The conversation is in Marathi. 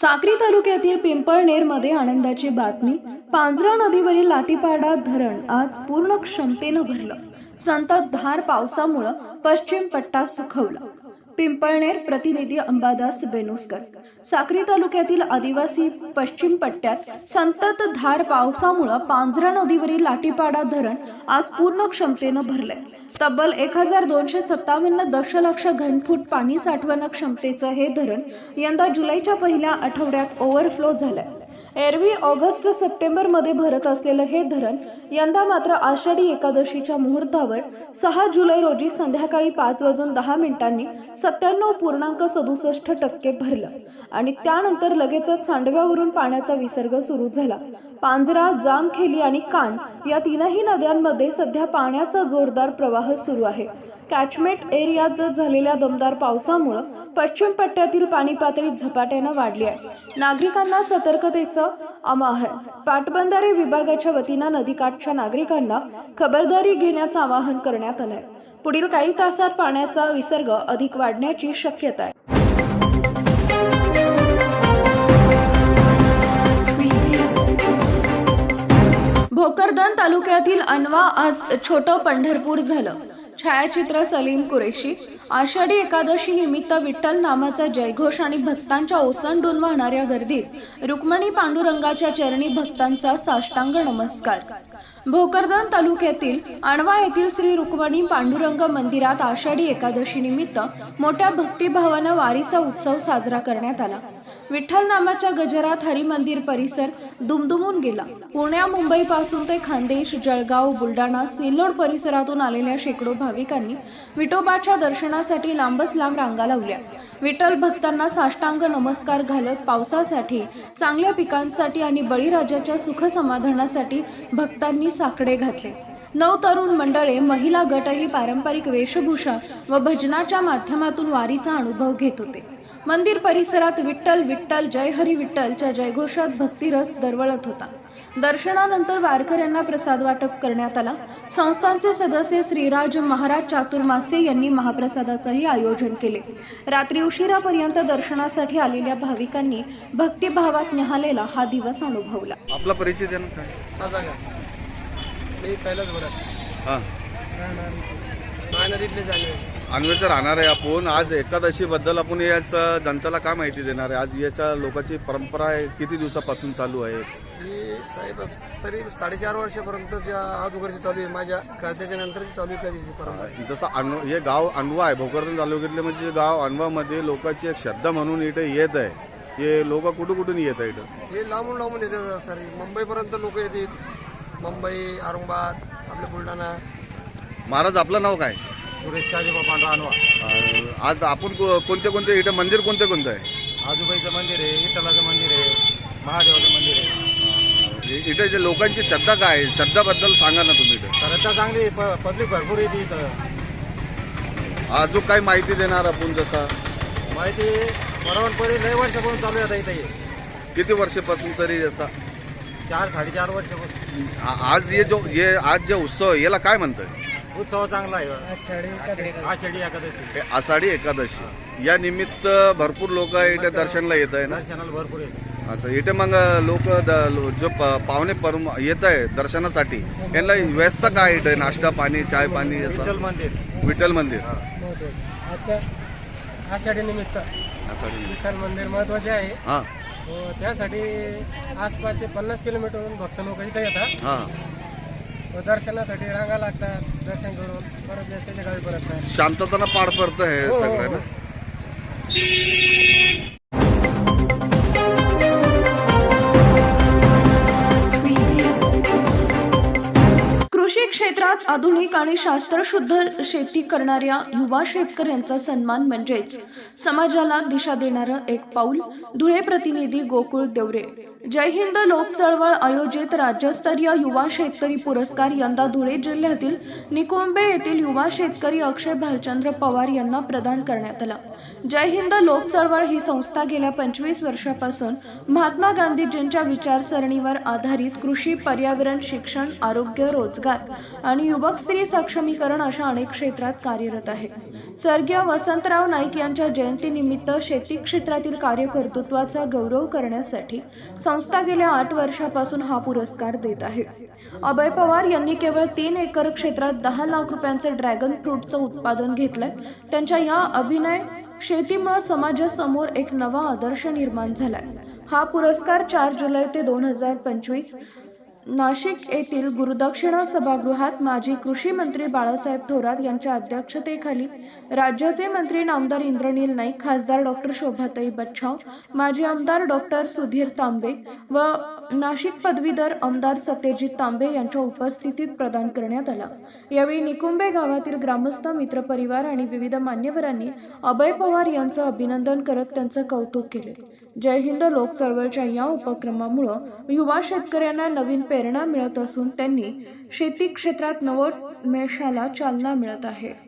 साक्री तालुक्यातील पिंपळनेरमध्ये आनंदाची बातमी. पांजरा नदीवरील लाटीपाडा धरण आज पूर्ण क्षमतेनं भरलं. संततधार पावसामुळं पश्चिम पट्टा सुखवला. पिंपळनेर प्रतिनिधी अंबादास बेनुसकर. साक्री तालुक्यातील आदिवासी पश्चिम पट्ट्यात संततधार पावसामुळं पांझरा नदीवरील लाटीपाडा धरण आज पूर्ण क्षमतेनं भरलंय. तब्बल एक हजार दोनशे सत्तावन्न दशलक्ष घनफूट पाणी साठवण क्षमतेचं हे धरण यंदा जुलैच्या पहिल्या आठवड्यात ओव्हरफ्लो झालंय. एरवी ऑगस्ट सप्टेंबरमध्ये भरत असलेलं हे धरण यंदा मात्र आषाढी एकादशीच्या मुहूर्तावर सहा जुलै रोजी संध्याकाळी पाच वाजून दहा मिनिटांनी सत्त्याण्णव पूर्णांक सदुसष्ट टक्के भरलं. आणि त्यानंतर लगेचच सांडव्यावरून पाण्याचा विसर्ग सुरू झाला. पांजरा जामखेली आणि कान या तीनही नद्यांमध्ये सध्या पाण्याचा जोरदार प्रवाह सुरू आहे. कॅचमेंट एरियात झालेल्या दमदार पावसामुळं पश्चिम पट्ट्यातील पाणी पातळी झपाट्यानं वाढली आहे. नागरिकांना सतर्कतेचं आवाहन. पाटबंधारे विभागाच्या वतीनं नदीकाठच्या नागरिकांना खबरदारी घेण्याचं आवाहन करण्यात आलंय. पुढील काही तासात पाण्याचा विसर्ग अधिक वाढण्याची शक्यता आहे. भोकरदन तालुक्यातील अनवा आज छोटं पंढरपूर झालं. छायाचित्र सलीम कुरेशी. आषाढी एकादशी निमित्त विठ्ठल नामाचा जयघोष आणि भक्तांच्या ओसंडून वाहणाऱ्या गर्दीत रुक्मणी पांडुरंगाच्या चरणी भक्तांचा साष्टांग नमस्कार. भोकरदन तालुक्यातील आणवा येथील श्री रुक्मणी पांडुरंग मंदिरात आषाढी एकादशी निमित्त मोठ्या भक्तिभावानं वारीचा उत्सव साजरा करण्यात आला. विठ्ठल नामाच्या गजरात हरिमंदिर परिसर दुमदुमून गेला. पुण्या मुंबईपासून ते खानदेश जळगाव बुलढाणा सिल्लोड परिसरातून आलेल्या शेकडो भाविकांनी विठोबाच्या दर्शनासाठी लांबच लांब रांगा लावल्या. विठ्ठल भक्तांना साष्टांग नमस्कार घालत पावसासाठी चांगल्या पिकांसाठी आणि बळीराजाच्या सुख समाधानासाठी भक्तांनी साकडे घातले. नऊ तरुण मंडळे महिला गटही पारंपरिक वेशभूषा व भजनाच्या माध्यमातून वारीचा अनुभव घेत होते. मंदिर परिसरात विठ्ठल विठ्ठल जय हरी विठ्ठलच्या जयघोषात भक्तिरस दरवळत होता. दर्शनानंतर वारकऱ्यांना प्रसाद वाटप करण्यात आला. संस्थांचे सदस्य श्रीराज महाराज चातुर्मासे यांनी महाप्रसादाचंही आयोजन केले. रात्री उशिरापर्यंत दर्शनासाठी आलेल्या भाविकांनी भक्तिभावात निहालेला हा दिवस अनुभवला. आपला परिचय मी कैलास भरत हां. राहणार इथले झाले अनवेचं राहणार आहे आपण. आज एकादशी बद्दल आपण याचं जनतेला काय माहिती देणार आहे? आज याच्या लोकांची परंपरा आहे किती दिवसापासून चालू आहे? ही साहेब तरी साडेचार वर्षापर्यंतच्या अगोदरची चालू आहे माझ्या कळत्याच्या नंतरची चालू आहे कधीची परंपरा जसं अन हे गाव अनवा आहे भोकरदन तालुक्यातले म्हणजे गाव अनवामध्ये लोकांची एक श्रद्धा म्हणून इथे येत आहे. हे लोक कुठं कुठून येत आहे इथं हे लांबून लांबून येतात सर. मुंबईपर्यंत लोक येतात. मुंबई औरंगाबाद आपल्या बुलढाणा. महाराज आपलं नाव काय? सुरेश काजे बाबा अनवा अं, आज आपण को- कोणते कोणते इथं मंदिर कोणते कोणतं आहे? आजूबाईचं मंदिर आहे विठ्ठलाचं मंदिर आहे महादेवाचं मंदिर आहे. इ- इथे जे लोकांची श्रद्धा काय आहे? श्रद्धाबद्दल सांगा ना तुम्ही इथं. श्रद्धा चांगली पब्लिक भरपूर येते इथं. अजून काय माहिती देणार आपण जसं? माहिती परवानपरी लय वर्षापासून चालू आहे आता इथं. हे. किती वर्षापासून तरी जसा? चार साडेचार वर्षापासून. आ- आज ये जो ये आज जे उत्सव आहे, याला काय म्हणतात उत्सव चांगला आहे. आषाढी एकादशी. हे आषाढी एकादशी. या निमित्त भरपूर लोक इथे दर्शनला येत आहे ना? दर्शनाला भरपूर येते अच्छा इथे मग लोक जो प- पाहुणे परम येत आहे दर्शनासाठी यांना व्यवस्था काय इथे? नाश्ता पाणी चाय पाणी विठ्ठल मंदिर. विठ्ठल मंदिर. आजच्या आषाढी निमित्त. आषाढी विठ्ठल मंदिर महत्त्वाचे आहे. हां. व त्यासाठी आसपासचे पन्नास किलोमीटरहून भक्त लोक इथे येतात. हां. व दर्शनासाठी रांगा लागतात दर्शन करून परत त्याच्या गावी परततात. शांतताना पार पडतं हे हो, हो, सगळं हो. ना क्षेत्रात आधुनिक आणि शास्त्रशुद्ध शेती करणाऱ्या युवा शेतकऱ्यांचा सन्मान म्हणजेच समाजाला दिशा देणारं एक पाऊल धुळे प्रतिनिधी गोकुळ देवरे. जय हिंद लोक चळवळ आयोजित राज्यस्तरीय युवा शेतकरी पुरस्कार यंदा धुळे जिल्ह्यातील निकुंबे येथील युवा शेतकरी अक्षय भालचंद्र पवार यांना प्रदान करण्यात आला. जय हिंद लोक चळवळ ही संस्था गेल्या पंचवीस वर्षापासून महात्मा गांधीजींच्या विचारसरणीवर आधारित कृषी पर्यावरण शिक्षण आरोग्य रोजगार आणि युवक स्त्री सक्षमीकरण अशा अनेक क्षेत्रात कार्यरत आहे. स्वर्गीय वसंतराव नाईक यांच्या जयंतीनिमित्त शेती क्षेत्रातील कार्यकर्तृत्वाचा गौरव करण्यासाठी संस्था गेल्या आठ वर्षापासून हा पुरस्कार देत आहे. अभय पवार यांनी केवळ तीन एकर क्षेत्रात दहा लाख रुपयांचं ड्रॅगन फ्रूटचं उत्पादन घेतलंय. त्यांच्या या अभिनय शेतीमुळे समाजासमोर एक नवा आदर्श निर्माण झालाय. हा पुरस्कार चार जुलै ते दोन हजार पंचवीस नाशिक येथील गुरुदक्षिणा सभागृहात माजी कृषी मंत्री बाळासाहेब थोरात यांच्या अध्यक्षतेखाली राज्याचे मंत्री नामदार इंद्रनील नाईक खासदार डॉक्टर शोभाताई बच्छाव माजी आमदार डॉक्टर सुधीर तांबे व नाशिक पदवीधर आमदार सत्यजित तांबे यांच्या उपस्थितीत प्रदान करण्यात आला. यावेळी निकुंबे गावातील ग्रामस्थ मित्रपरिवार आणि विविध मान्यवरांनी अभय पवार यांचं अभिनंदन करत त्यांचं कौतुक केले. जय हिंद लोक चळवळच्या या उपक्रमामुळं युवा शेतकऱ्यांना नवीन प्रेरणा मिळत असून त्यांनी शेती क्षेत्रात नवोन्मेषाला चालना मिळत आहे.